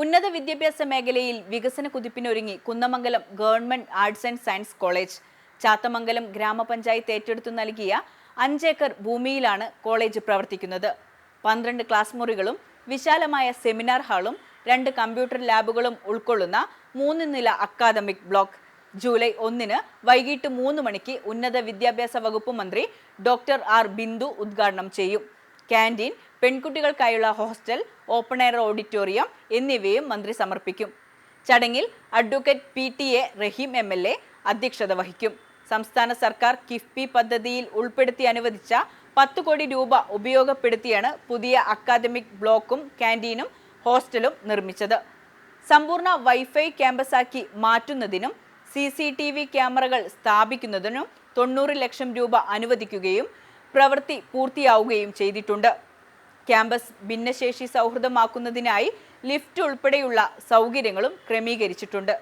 ഉന്നത വിദ്യാഭ്യാസ മേഖലയിൽ വികസന കുതിപ്പിനൊരുങ്ങി Kunnamangalam government arts and science college. Chathamangalam ഗ്രാമപഞ്ചായത്ത് ഏറ്റെടുത്തു നൽകിയ അഞ്ചേക്കർ ഭൂമിയിലാണ് കോളേജ് പ്രവർത്തിക്കുന്നത്. പന്ത്രണ്ട് ക്ലാസ് മുറികളും വിശാലമായ സെമിനാർ ഹാളും രണ്ട് കമ്പ്യൂട്ടർ ലാബുകളും ഉൾക്കൊള്ളുന്ന മൂന്ന് നില അക്കാദമിക് ബ്ലോക്ക്. ജൂലൈ ഒന്നിന് വൈകിട്ട് മൂന്ന് മണിക്ക് ഉന്നത വിദ്യാഭ്യാസ വകുപ്പ് മന്ത്രി ഡോക്ടർ ആർ ബിന്ദു ഉദ്ഘാടനം ചെയ്യും. ക്യാന്റീൻ പെൺകുട്ടികൾക്കായുള്ള ഹോസ്റ്റൽ ഓപ്പൺ എയർ ഓഡിറ്റോറിയം എന്നിവയും മന്ത്രി സമർപ്പിക്കും. ചടങ്ങിൽ advocate P T A Rahim M L A അധ്യക്ഷത വഹിക്കും. സംസ്ഥാന സർക്കാർ കിഫ്ബി പദ്ധതിയിൽ ഉൾപ്പെടുത്തി അനുവദിച്ച പത്ത് കോടി രൂപ ഉപയോഗപ്പെടുത്തിയാണ് പുതിയ അക്കാദമിക് ബ്ലോക്കും ക്യാന്റീനും ഹോസ്റ്റലും നിർമ്മിച്ചത്. സമ്പൂർണ വൈഫൈ ക്യാമ്പസാക്കി മാറ്റുന്നതിനും സി സി ടി വി ക്യാമറകൾ സ്ഥാപിക്കുന്നതിനും തൊണ്ണൂറ് ലക്ഷം രൂപ അനുവദിക്കുകയും പ്രവൃത്തി പൂർത്തിയാവുകയും ചെയ്തിട്ടുണ്ട്. ക്യാമ്പസ് ഭിന്നശേഷി സൗഹൃദമാക്കുന്നതിനായി ലിഫ്റ്റ് ഉൾപ്പെടെയുള്ള സൗകര്യങ്ങളും ക്രമീകരിച്ചിട്ടുണ്ട്.